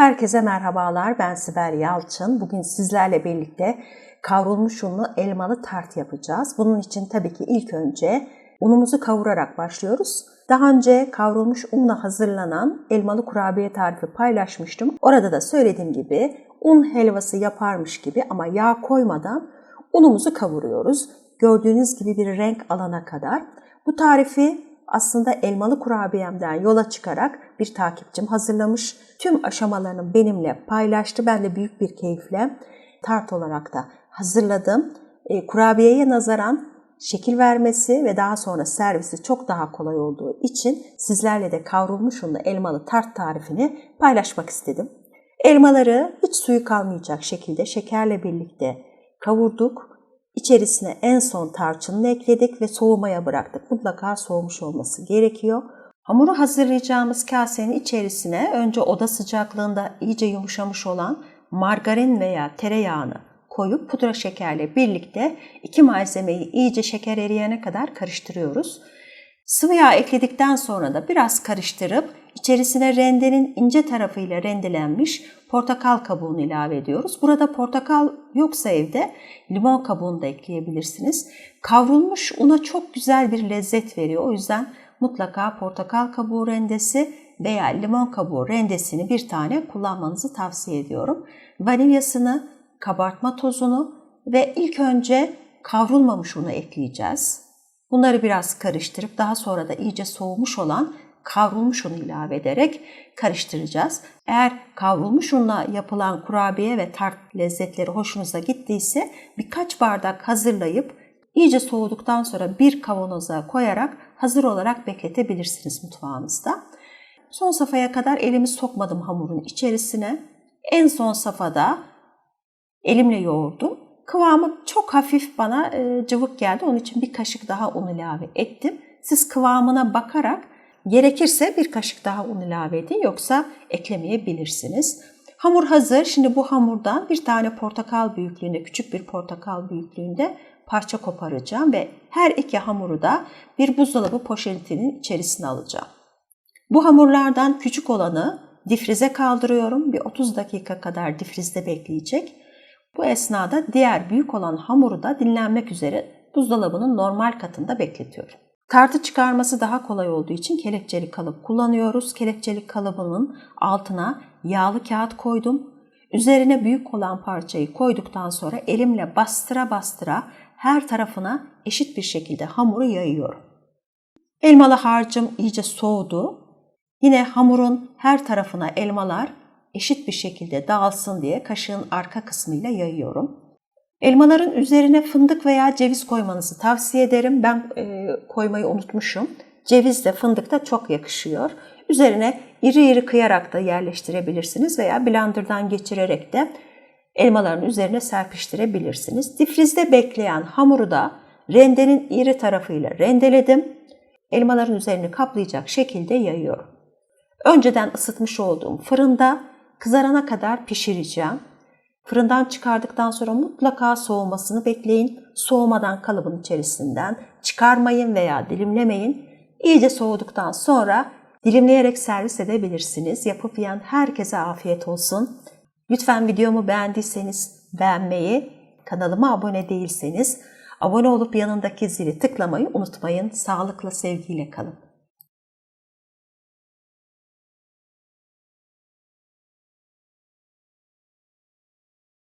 Herkese merhabalar. Ben Sibel Yalçın. Bugün sizlerle birlikte kavrulmuş unlu elmalı tart yapacağız. Bunun için tabii ki ilk önce unumuzu kavurarak başlıyoruz. Daha önce kavrulmuş unla hazırlanan elmalı kurabiye tarifi paylaşmıştım. Orada da söylediğim gibi un helvası yaparmış gibi ama yağ koymadan unumuzu kavuruyoruz. Gördüğünüz gibi bir renk alana kadar. Bu tarifi aslında elmalı kurabiyemden yola çıkarak bir takipçim hazırlamış. Tüm aşamalarını benimle paylaştı. Ben de büyük bir keyifle tart olarak da hazırladım. E, kurabiyeye nazaran şekil vermesi ve daha sonra servisi çok daha kolay olduğu için sizlerle de kavrulmuş unlu elmalı tart tarifini paylaşmak istedim. Elmaları hiç suyu kalmayacak şekilde şekerle birlikte kavurduk. İçerisine en son tarçınını ekledik ve soğumaya bıraktık. Mutlaka soğumuş olması gerekiyor. Hamuru hazırlayacağımız kasenin içerisine önce oda sıcaklığında iyice yumuşamış olan margarin veya tereyağını koyup pudra şekerle birlikte iki malzemeyi iyice şeker eriyene kadar karıştırıyoruz. Sıvı yağ ekledikten sonra da biraz karıştırıp içerisine rendenin ince tarafıyla rendelenmiş portakal kabuğunu ilave ediyoruz. Burada portakal yoksa evde limon kabuğunu da ekleyebilirsiniz. Kavrulmuş una çok güzel bir lezzet veriyor. O yüzden mutlaka portakal kabuğu rendesi veya limon kabuğu rendesini bir tane kullanmanızı tavsiye ediyorum. Vanilyasını, kabartma tozunu ve ilk önce kavrulmamış unu ekleyeceğiz. Bunları biraz karıştırıp daha sonra da iyice soğumuş olan kavrulmuş unu ilave ederek karıştıracağız. Eğer kavrulmuş unla yapılan kurabiye ve tart lezzetleri hoşunuza gittiyse birkaç bardak hazırlayıp iyice soğuduktan sonra bir kavanoza koyarak hazır olarak bekletebilirsiniz mutfağınızda. Son safhaya kadar elimi sokmadım hamurun içerisine. En son safhada elimle yoğurdum. Kıvamı çok hafif bana e, cıvık geldi. Onun için bir kaşık daha un ilave ettim. Siz kıvamına bakarak gerekirse bir kaşık daha un ilave edin yoksa eklemeyebilirsiniz. Hamur hazır. Şimdi bu hamurdan bir tane portakal büyüklüğünde, küçük bir portakal büyüklüğünde parça koparacağım ve her iki hamuru da bir buzdolabı poşetinin içerisine alacağım. Bu hamurlardan küçük olanı difrize kaldırıyorum. Bir 30 dakika kadar difrizde bekleyecek. Bu esnada diğer büyük olan hamuru da dinlenmek üzere buzdolabının normal katında bekletiyorum. Tartı çıkarması daha kolay olduğu için kelepçeli kalıp kullanıyoruz. Kelepçeli kalıbının altına yağlı kağıt koydum. Üzerine büyük olan parçayı koyduktan sonra elimle bastıra bastıra her tarafına eşit bir şekilde hamuru yayıyorum. Elmalı harcım iyice soğudu. Yine hamurun her tarafına elmalar eşit bir şekilde dağılsın diye kaşığın arka kısmıyla yayıyorum. Elmaların üzerine fındık veya ceviz koymanızı tavsiye ederim. Ben e, koymayı unutmuşum. Ceviz de fındık da çok yakışıyor. Üzerine iri iri kıyarak da yerleştirebilirsiniz veya blenderdan geçirerek de elmaların üzerine serpiştirebilirsiniz. Difrizde bekleyen hamuru da rendenin iri tarafıyla rendeledim. Elmaların üzerini kaplayacak şekilde yayıyorum. Önceden ısıtmış olduğum fırında kızarana kadar pişireceğim. Fırından çıkardıktan sonra mutlaka soğumasını bekleyin. Soğumadan kalıbın içerisinden çıkarmayın veya dilimlemeyin. İyice soğuduktan sonra dilimleyerek servis edebilirsiniz. Yapıp yiyen herkese afiyet olsun. Lütfen videomu beğendiyseniz beğenmeyi, kanalıma abone değilseniz abone olup yanındaki zili tıklamayı unutmayın. Sağlıkla, sevgiyle kalın.